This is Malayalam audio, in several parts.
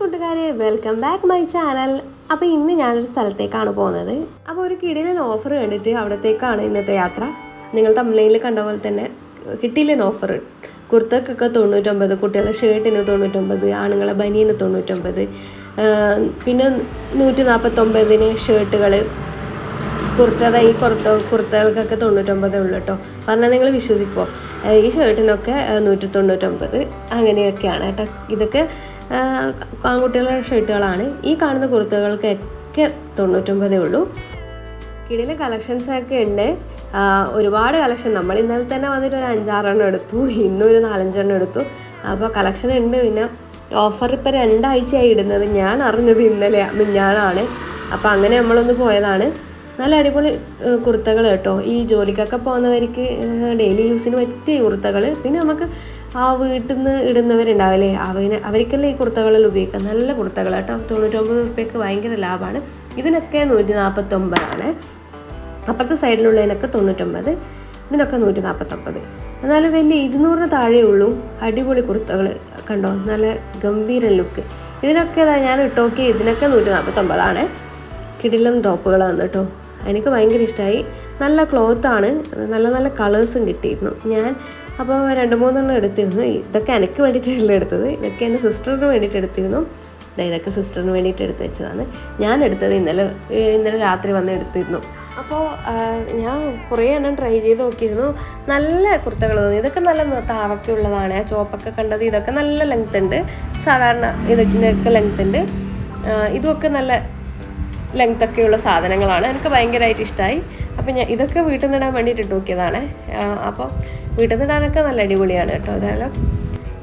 കൂട്ടുകാരെ വെൽക്കം ബാക്ക് മൈ ചാനൽ അപ്പോൾ ഇന്ന് ഞാനൊരു സ്ഥലത്തേക്കാണ് പോകുന്നത്. അപ്പോൾ ഒരു കിടിലൻ ഓഫർ കണ്ടിട്ട് അവിടത്തേക്കാണ് ഇന്നത്തെ യാത്ര. നിങ്ങൾ തമിഴ്നയിൽ കണ്ട പോലെ തന്നെ കിട്ടിയില്ലൻ ഓഫർ കുർത്തക്കൊക്കെ തൊണ്ണൂറ്റൊമ്പത് കുട്ടികളുടെ ഷർട്ടിന് തൊണ്ണൂറ്റൊമ്പത് ആണുങ്ങളെ ബനിയന് തൊണ്ണൂറ്റൊമ്പത് പിന്നെ നൂറ്റി നാൽപ്പത്തൊമ്പതിന് ഷർട്ടുകൾ കുർത്തത ഈ കുർത്ത കുർത്തകൾക്കൊക്കെ തൊണ്ണൂറ്റൊമ്പതേ ഉള്ളൂ കേട്ടോ. പറഞ്ഞാൽ നിങ്ങൾ വിശ്വസിക്കുമോ ഈ ഷർട്ടിനൊക്കെ നൂറ്റി തൊണ്ണൂറ്റൊമ്പത് അങ്ങനെയൊക്കെയാണ് കേട്ടോ. ഇതൊക്കെ ആൺകുട്ടികളുടെ ഷർട്ടുകളാണ്. ഈ കാണുന്ന കുർത്തകൾക്കൊക്കെ തൊണ്ണൂറ്റൊമ്പതേ ഉള്ളൂ. കിടിലെ കളക്ഷൻസൊക്കെ ഉണ്ട്. ഒരുപാട് കളക്ഷൻ നമ്മൾ ഇന്നലെ തന്നെ വന്നിട്ട് ഒരു അഞ്ചാറെണ്ണം എടുത്തു. ഇന്നും ഒരു നാലഞ്ചെണ്ണം എടുത്തു. അപ്പോൾ കളക്ഷൻ ഉണ്ട്. പിന്നെ ഓഫർ ഇപ്പോൾ രണ്ടാഴ്ചയായി ഇടുന്നത്. ഞാൻ അറിഞ്ഞത് ഇന്നലെ മിഞ്ഞാണാണ് അപ്പോൾ അങ്ങനെ നമ്മളൊന്ന് പോയതാണ്. നല്ല അടിപൊളി കുർത്തകൾ കേട്ടോ. ഈ ജോലിക്കൊക്കെ പോകുന്നവർക്ക് ഡെയിലി യൂസിന് പറ്റിയ കുർത്തകൾ പിന്നെ നമുക്ക് ആ വീട്ടിൽ നിന്ന് ഇടുന്നവരുണ്ടാവില്ലേ അവന് അവർക്കെല്ലാം ഈ കുർത്തകളിൽ ഉപയോഗിക്കാം നല്ല കുർത്തകൾ കേട്ടോ. തൊണ്ണൂറ്റൊമ്പത് റുപ്യക്ക് ഭയങ്കര ലാഭമാണ് ഇതിനൊക്കെ നൂറ്റി നാൽപ്പത്തൊമ്പതാണ് അപ്പുറത്തെ സൈഡിലുള്ളതിനൊക്കെ തൊണ്ണൂറ്റൊമ്പത് ഇതിനൊക്കെ നൂറ്റി നാൽപ്പത്തൊമ്പത് എന്നാലും വലിയ ഇരുന്നൂറിന് താഴെ ഉള്ളൂ. അടിപൊളി കുർത്തകൾ കണ്ടോ നല്ല ഗംഭീര ലുക്ക്. ഇതിനൊക്കെ ഞാൻ ഇട്ടോക്കി ഇതിനൊക്കെ നൂറ്റി നാൽപ്പത്തൊമ്പതാണ് കിടിലം ടോപ്പുകളാണ് കേട്ടോ. എനിക്ക് ഭയങ്കര ഇഷ്ടമായി നല്ല ക്ലോത്താണ് നല്ല നല്ല കളേഴ്സും കിട്ടിയിരുന്നു. ഞാൻ അപ്പോൾ രണ്ട് മൂന്നെണ്ണം എടുത്തിരുന്നു. ഇതൊക്കെ എനിക്ക് വേണ്ടിയിട്ടല്ല എടുത്തത്. ഇതൊക്കെ എന്റെ സിസ്റ്ററിന് വേണ്ടിയിട്ട് എടുത്തിരുന്നു. ഇതൊക്കെ സിസ്റ്ററിന് വേണ്ടിയിട്ട് എടുത്ത് വെച്ചതാണ്. ഞാൻ എടുത്തത് ഇന്നലെ ഇന്നലെ രാത്രി വന്ന് എടുത്തിരുന്നു. അപ്പോൾ ഞാൻ കുറേ എണ്ണം ട്രൈ ചെയ്ത് നോക്കിയിരുന്നു. നല്ല കുർത്തകൾ തോന്നി. ഇതൊക്കെ നല്ല താവൊക്കെ ഉള്ളതാണ്. ചോപ്പൊക്കെ കണ്ടത് ഇതൊക്കെ നല്ല ലെങ്ത് ഉണ്ട്. സാധാരണ ഇതൊക്കെ ലെങ്ത് ഉണ്ട്. ഇതുമൊക്കെ നല്ല ലെങ്ത് ഒക്കെയുള്ള സാധനങ്ങളാണ്. എനിക്ക് ഭയങ്കരമായിട്ട് ഇഷ്ടമായി അപ്പം ഞാൻ ഇതൊക്കെ വീട്ടിൽ നിന്നിടാൻ വേണ്ടിയിട്ട് നോക്കിയതാണ്. അപ്പോൾ വീട്ടിൽ നിന്നിടാനൊക്കെ നല്ല അടിപൊളിയാണ് കേട്ടോ അതായത്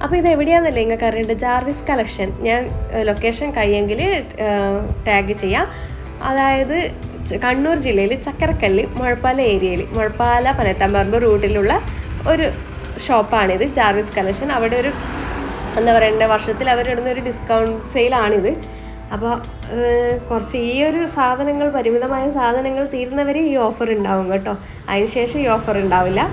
അപ്പോൾ ഇത് എവിടെയാണെന്നല്ലേ നിങ്ങൾക്ക് അറിയേണ്ടത്? ജാർവിസ് കളക്ഷൻ ഞാൻ ലൊക്കേഷൻ കയ്യെങ്കിൽ ടാഗ് ചെയ്യാം. അതായത് കണ്ണൂർ ജില്ലയിൽ ചക്കരക്കല്ല് മുഴപ്പാല ഏരിയയിൽ മുഴപ്പാല പനത്തമ്പറമ്പ് റൂട്ടിലുള്ള ഒരു ഷോപ്പാണിത് ജാർവിസ് കളക്ഷൻ അവിടെ ഒരു എന്താ പറയണ്ടേ വർഷത്തിൽ അവരിടുന്ന ഒരു ഡിസ്കൗണ്ട് സെയിലാണിത് അപ്പോൾ കുറച്ച് ഈ ഒരു സാധനങ്ങൾ പരിമിതമായ സാധനങ്ങൾ തീരുന്നവരെ ഈ ഓഫർ ഉണ്ടാവും കേട്ടോ. അതിനുശേഷം ഈ ഓഫർ ഉണ്ടാവില്ല.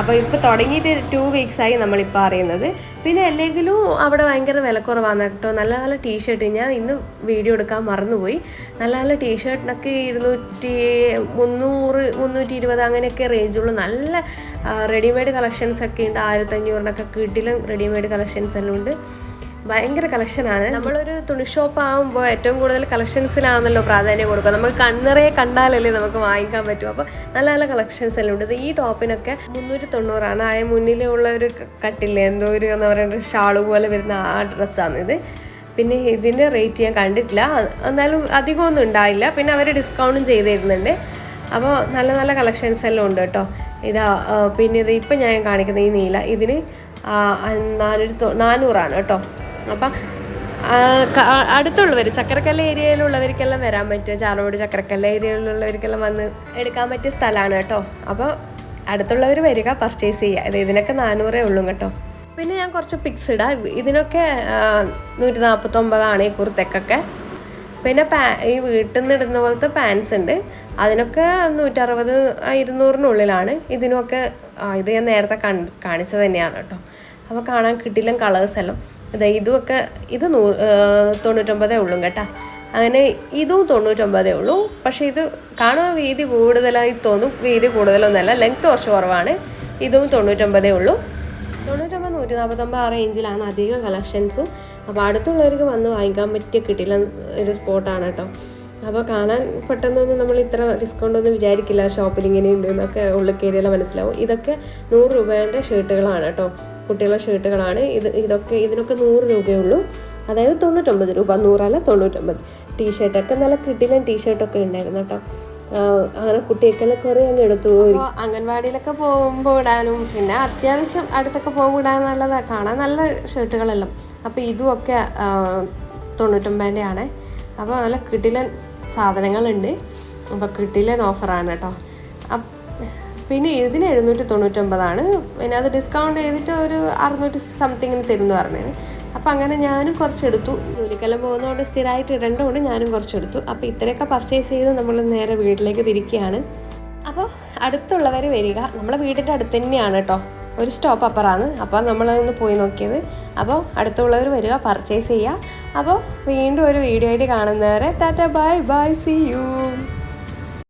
അപ്പോൾ ഇപ്പോൾ തുടങ്ങിയിട്ട് ടു വീക്സായി നമ്മളിപ്പോൾ അറിയുന്നത്. പിന്നെ അല്ലെങ്കിലും അവിടെ ഭയങ്കര വിലക്കുറവാണ് കേട്ടോ. നല്ല നല്ല ടീഷർട്ട് ഞാൻ ഇന്ന് വീഡിയോ എടുക്കാൻ മറന്നുപോയി. നല്ല നല്ല ടീഷർട്ടിനൊക്കെ ഇരുന്നൂറ്റി മുന്നൂറ് മുന്നൂറ്റി ഇരുപത് അങ്ങനെയൊക്കെ റേഞ്ചുള്ളൂ നല്ല റെഡിമെയ്ഡ് കളക്ഷൻസ് ഒക്കെ ഉണ്ട്. ആയിരത്തഞ്ഞൂറിനൊക്കെ കിട്ടിലും റെഡിമെയ്ഡ് കളക്ഷൻസ് എല്ലാം ഉണ്ട്. ഭയങ്കര കളക്ഷനാണ് നമ്മളൊരു തുണി ഷോപ്പ് ആകുമ്പോൾ ഏറ്റവും കൂടുതൽ കളക്ഷൻസിലാണല്ലോ പ്രാധാന്യം കൊടുക്കുക. നമുക്ക് കണ്ണറയെ കണ്ടാലല്ലേ നമുക്ക് വാങ്ങിക്കാൻ പറ്റും. അപ്പോൾ നല്ല നല്ല കളക്ഷൻസ് എല്ലാം ഉണ്ട്. ഈ ടോപ്പിനൊക്കെ മുന്നൂറ്റി തൊണ്ണൂറാണ് ആ മുന്നിലുള്ള ഒരു കട്ടില്ലേ? എന്തോ ഒരു എന്താ പറയുക ഷാൾ പോലെ വരുന്ന ആ ഡ്രസ്സാണ് ഇത്. പിന്നെ ഇതിന്റെ റേറ്റ് ഞാൻ കണ്ടിട്ടില്ല. എന്നാലും അധികമൊന്നും ഉണ്ടായില്ല. പിന്നെ അവർ ഡിസ്കൗണ്ടും ചെയ്ത് തരുന്നുണ്ട് അപ്പോൾ നല്ല നല്ല കളക്ഷൻസ് എല്ലാം ഉണ്ട് കേട്ടോ. ഇതാ പിന്നെ ഇത് ഇപ്പം ഞാൻ കാണിക്കുന്ന ഈ നീല. ഇതിന് നാനൂറ്റി നാനൂറാണ് കേട്ടോ. അപ്പം അടുത്തുള്ളവർ ചക്കരക്കല്ല ഏരിയയിലുള്ളവർക്കെല്ലാം വരാൻ പറ്റും. ചാറോട് ചക്കരക്കല്ല ഏരിയയിലുള്ളവർക്കെല്ലാം വന്ന് എടുക്കാൻ പറ്റിയ സ്ഥലമാണ് കേട്ടോ. അപ്പോൾ അടുത്തുള്ളവർ വരിക പർച്ചേസ് ചെയ്യുക. ഇത് ഇതിനൊക്കെ നാനൂറേ ഉള്ളൂ കേട്ടോ. പിന്നെ ഞാൻ കുറച്ച് പിക്സ് ഇടാം. ഇതിനൊക്കെ നൂറ്റി നാൽപ്പത്തൊമ്പതാണ് ഈ കുർത്തക്കൊക്കെ. പിന്നെ പാ ഈ വീട്ടിൽ നിന്ന് ഇടുന്ന പോലത്തെ പാൻസ് ഉണ്ട്. അതിനൊക്കെ നൂറ്ററുപത് ഇരുന്നൂറിനുള്ളിലാണ്. ഇതിനൊക്കെ ഇത് ഞാൻ നേരത്തെ കാണിച്ചത് തന്നെയാണ് കേട്ടോ. അപ്പോൾ കാണാൻ കിട്ടില്ല കളേഴ്സ് എല്ലാം. ഇത് ഇതുമൊക്കെ ഇത് നൂ തൊണ്ണൂറ്റൊമ്പതേ ഉള്ളൂ കേട്ടോ. അങ്ങനെ ഇതും തൊണ്ണൂറ്റൊമ്പതേ ഉള്ളൂ. പക്ഷേ ഇത് കാണാൻ വീതി കൂടുതലായി തോന്നും വീതി കൂടുതലൊന്നുമല്ല ലെങ്ത് കുറച്ച് കുറവാണ്. ഇതും തൊണ്ണൂറ്റൊമ്പതേ ഉള്ളൂ. തൊണ്ണൂറ്റൊമ്പത് നൂറ്റി നാൽപ്പത്തൊമ്പത് ആ റേഞ്ചിലാണ് അധികം കളക്ഷൻസും അപ്പോൾ അടുത്തുള്ളവർക്ക് വന്ന് വാങ്ങിക്കാൻ പറ്റിയ കിട്ടില്ല ഒരു സ്പോട്ടാണ് കേട്ടോ. അപ്പോൾ കാണാൻ പെട്ടെന്നൊന്നും നമ്മൾ ഇത്ര ഡിസ്കൗണ്ട് ഒന്നും വിചാരിക്കില്ല. ഷോപ്പിൽ ഇങ്ങനെ ഉണ്ട് എന്നൊക്കെ ഉള്ളിൽ കയറിയാൽ മനസ്സിലാവും. ഇതൊക്കെ നൂറ് രൂപേന്റെ ഷർട്ടുകളാണ് കേട്ടോ. കുട്ടികളുടെ ഷർട്ടുകളാണ്. ഇത് ഇതൊക്കെ ഇതിനൊക്കെ നൂറ് രൂപയേ ഉള്ളൂ അതായത് തൊണ്ണൂറ്റൊമ്പത് രൂപ നൂറല്ല തൊണ്ണൂറ്റൊമ്പത്. ടീഷർട്ടൊക്കെ നല്ല കിട്ടില്ല ടീഷർട്ടൊക്കെ ഉണ്ടായിരുന്നു കേട്ടോ. അങ്ങനെ കുട്ടിയൊക്കെ കുറേ അങ്ങ് എടുത്തു അംഗൻവാടിയിലൊക്കെ പോകുമ്പോൾ ഇടാനും പിന്നെ അത്യാവശ്യം അടുത്തൊക്കെ പോകുമ്പോൾ ഇടാൻ നല്ലതാണ് കാണാൻ നല്ല ഷർട്ടുകളെല്ലാം. അപ്പോൾ ഇതുമൊക്കെ തൊണ്ണൂറ്റൊമ്പതിന്റെ ആണ് അപ്പോൾ നല്ല കിട്ടിലൻ സാധനങ്ങളുണ്ട്. അപ്പോൾ കിട്ടിലൻ ഓഫറാണ് കേട്ടോ. അപ്പ് പിന്നെ ഇതിന് എഴുന്നൂറ്റി തൊണ്ണൂറ്റൊമ്പതാണ് പിന്നെ അത് ഡിസ്കൗണ്ട് ചെയ്തിട്ട് ഒരു അറുന്നൂറ്റി സംതിങ്ങിന് തരുമെന്ന് പറഞ്ഞത് അപ്പോൾ അങ്ങനെ ഞാനും കുറച്ചെടുത്തു. ജോലിക്കെല്ലാം പോകുന്നതുകൊണ്ട് സ്ഥിരമായിട്ട് ഇടേണ്ടതുകൊണ്ട് ഞാനും കുറച്ചെടുത്തു. അപ്പോൾ ഇത്രയൊക്കെ പർച്ചേസ് ചെയ്ത് നമ്മൾ നേരെ വീട്ടിലേക്ക് തിരിക്കുകയാണ്. അപ്പോൾ അടുത്തുള്ളവർ വരിക. നമ്മളെ വീടിന്റെ അടുത്ത് തന്നെയാണ് കേട്ടോ. ഒരു സ്റ്റോപ്പ് അപ്പറാണ് അപ്പോൾ നമ്മളതൊന്ന് പോയി നോക്കിയത്. അപ്പോൾ അടുത്തുള്ളവർ വരിക പർച്ചേസ് ചെയ്യുക. അപ്പോൾ വീണ്ടും ഒരു വീഡിയോ ആയിട്ട് കാണുന്നവരെ tata bye bye see you